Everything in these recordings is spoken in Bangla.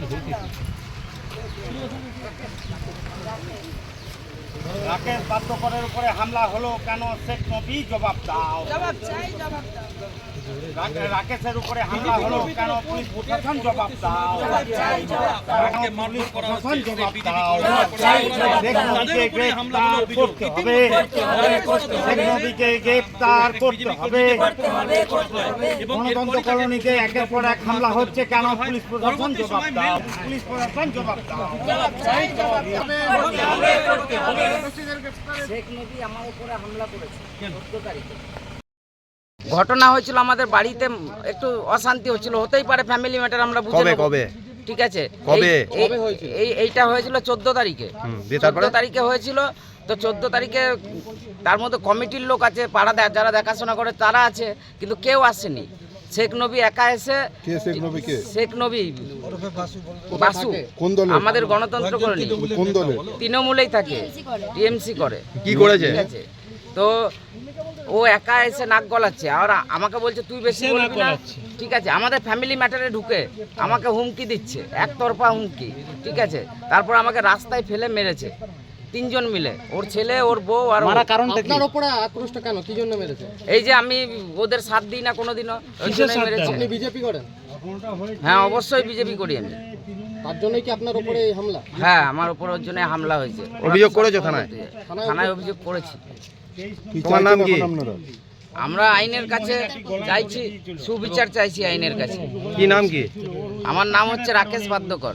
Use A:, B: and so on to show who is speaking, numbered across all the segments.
A: 次出てくる。রাকেশ বাদ্যকরের উপরে হামলা হলো কেন শেখ নবী জবাব দাও
B: জবাব চাই জবাব দাও
A: রাকে- রাকেশের উপরে হামলা হলো কেন পুলিশ প্রশাসন জবাব দাও
B: চাই জবাব
A: পুলিশ প্রশাসন জবাব দাও শেখ নবীকে গ্রেফতার করতে হবে শেখ নবীকে গ্রেফতার করতে হবে গণতন্ত্র কলোনিতে একের পর এক হামলা হচ্ছে কেন পুলিশ প্রশাসন জবাব দাও পুলিশ প্রশাসন জবাব দাও
C: শেখ নবী আমার উপরে হামলা করেছে চোদ্দ তারিখে।
D: ঘটনা হয়েছিল আমাদের বাড়িতে একটু অশান্তি হচ্ছিল হতেই পারে ফ্যামিলি ম্যাটার আমরা বুঝে
E: কবে
D: নেব।
E: কবে?
D: ঠিক আছে?
E: কবে?
D: এই- এই- এই এইটা হয়েছিল চোদ্দ তারিখে।
E: হুম, দিয়ে
D: চোদ্দ
E: তারপরে
D: তারিখে হয়েছিল তো চোদ্দ তারিখে তার মধ্যে কমিটির লোক আছে পাড়া দে- যারা দেখাশোনা করে তারা আছে কিন্তু কেউ আসেনি। শেখ নবী একা এসে
F: কে শেখ নবী কে?
D: শেখ নবী বাসু।
F: কোন দলের?
D: আমাদের গণতন্ত্র করেনি
F: কোন দলের?
D: তৃণমূলেই থাকে টিএমসি করে।
E: কি করেছে?
D: তো ও একা এসে নাক গলাচ্ছে। আর আমাকে বলছে তুই বেশি বলবি না। ঠিক আছে। আমাদের ফ্যামিলি ম্যাটারে ঢুকে আমাকে হুমকি দিচ্ছে একতরফা হুমকি। ঠিক আছে। তারপর আমাকে রাস্তায় ফেলে মেরেছে। তিনজন মিলে ওর ছেলে ওর বউ আর ও।
G: আপনার ওপরে আক্রোশটা কেন? কি জন্য মেরেছে?
D: এই যে আমি ওদের সাথ দিই না কোনোদিনও ওই জন্যই মেরেছে।
G: আপনি বিজেপি করেন?
D: হ্যাঁ অবশ্যই বিজেপি করি আমি।
G: তার জন্যই কি আপনার এই হামলা?
D: হ্যাঁ আমার উপর ওর জন্য হামলা হয়েছে।
E: অভিযোগ করেছ থানায়?
D: থানায় অভিযোগ করেছি।
E: তোমার নাম কি?
D: আমরা আইনের কাছে চাইছি সুবিচার চাইছি আইনের কাছে।
E: কি নাম কি?
D: আমার নাম হচ্ছে রাকেশ বাদ্যকর।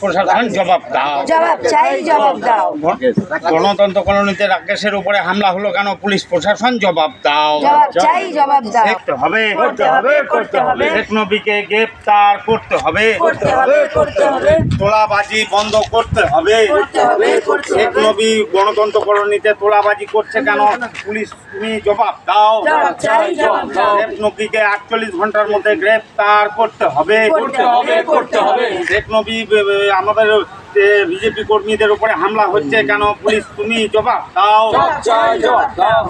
A: প্রশাসন জবাব দাও।
B: জবাব চাই জবাব দাও।
A: গণতন্ত্র কলোনিতে রাকেশের উপরে হামলা হলো কেন? পুলিশ প্রশাসন জবাব দাও।
B: চাই জবাব দাও।
A: দেখতে হবে
B: করতে হবে করতে হবে।
A: শেখ নবীকে গ্রেফতার করতে হবে।
B: করতে হবে করতে হবে।
A: তোলাবাজি বন্ধ করতে হবে।
B: করতে হবে করতে
A: শেখ নবী গণতন্ত্র কলোনিতে তোলাবাজি করছে কেন? পুলিশ তুমি জবাব দাও।
B: চাই জবাব দাও।
A: শেখ নবীকে আটচল্লিশ ঘণ্টার মধ্যে গ্রেফতার করতে হবে।
B: করতে হবে করতে হবে।
A: শেখ নবী আমাদের বিজেপি কর্মীদের উপরে হামলা হচ্ছে কেন? পুলিশ তুমি জবাব দাও।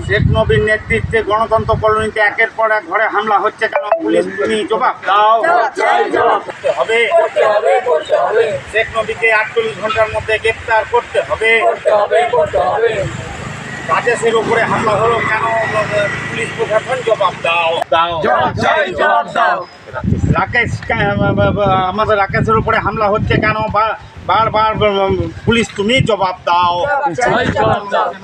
A: শেখ নবীর নেতৃত্বে গণতন্ত্র কলোনিতে একের পর এক ঘরে হামলা হচ্ছে কেন? পুলিশ তুমি জবাব দাও। হবে। শেখ নবীকে আটচল্লিশ ঘণ্টার মধ্যে গ্রেপ্তার করতে হবে।
B: করতে করতে হবে।
A: রাজেশের উপরে হামলা হলো কেন? পুলিশ প্রশাসন জবাব দাও। দাও।
B: জবাব দাও।
A: রাকেশ আমাদের রাকেশের উপরে হামলা হচ্ছে কেন? বা- বারবার পুলিশ তুমি জবাব দাও।
B: জবাব জবাব দাও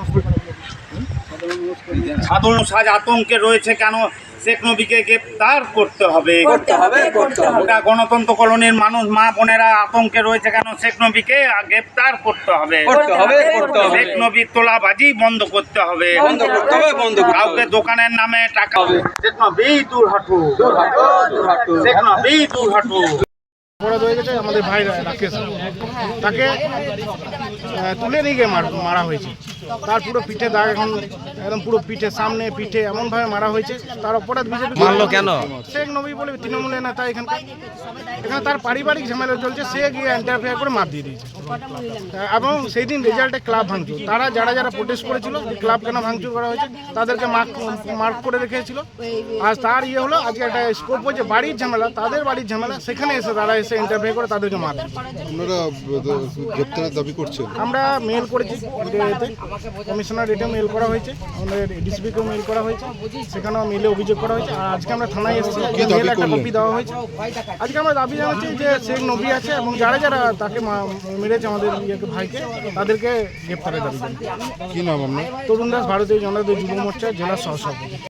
A: সাধারণ সাজ আতঙ্কে রয়েছে কেন? শেখ নবীকে গ্রেপ্তার করতে হবে।
B: করতে হবে
A: গোটা গণতন্ত্র কলোনির মানুষ মা বোনেরা আতঙ্কে রয়েছে কেন শেখ নবীকে গ্রেপ্তার করতে হবে?
B: করতে হবে
A: শেখ নবীর তোলাবাজি বন্ধ করতে হবে।
B: বন্ধ করতে হবে
A: কাউকে দোকানের নামে টাকা শেখ নবী দূর হাঁটু। শেখ নবী দূর হাঁটু।
H: অপরাধ হয়ে গেছে আমাদের ভাই রাকেশ তাকে তুলে নিয়ে গিয়ে মার- মারা হয়েছে। তার পুরো পিঠে দাগ এখন একদম পুরো পিঠে সামনে পিঠে এমনভাবে মারা হয়েছে। তার অপরাধ বিজেপি
E: মারলো কেন?
H: শেখ নবী বলে তৃণমূলের নেতা এখানকার এখানে তার পারিবারিক ঝামেলা চলছে সে গিয়ে ইন্টারফেয়ার করে মার দিয়ে দিয়েছে। এবং সেই দিন রেজাল্টে ক্লাব ভাঙচুর। তারা যারা যারা প্রোটেস্ট করেছিল যে ক্লাব কেন ভাঙচুর করা হয়েছে তাদেরকে মার্ক মার্ক করে রেখেছিল। আর তার ইয়ে হলো আজকে একটা স্কোপ হচ্ছে বাড়ির ঝামেলা তাদের বাড়ির ঝামেলা সেখানে এসে তারা এসে ইন্টারফেয়ার করে তাদেরকে মার।
F: আপনারা গ্রেপ্তারের দাবি করছেন।
H: আমরা মেল করেছি এতে কমিশনার এটা মেল করা হয়েছে আমাদের ডিসিপিকেও মেল করা হয়েছে সেখানেও মেলে অভিযোগ করা হয়েছে। আর আজকে আমরা থানায় এসেছি মেল একটা? কপি দেওয়া হয়েছে। আজকে আমরা দাবি জানাচ্ছি যে শেখ নবী আছে এবং যারা যারা তাকে মা- মেরেছে আমাদের ইয়েকে ভাইকে তাদেরকে গ্রেপ্তারের দাবি জানাই।
F: কি নাম আপনার?
H: তরুণ দাস ভারতীয় জনতা যুব মোর্চার জেলা সহসভাপতি।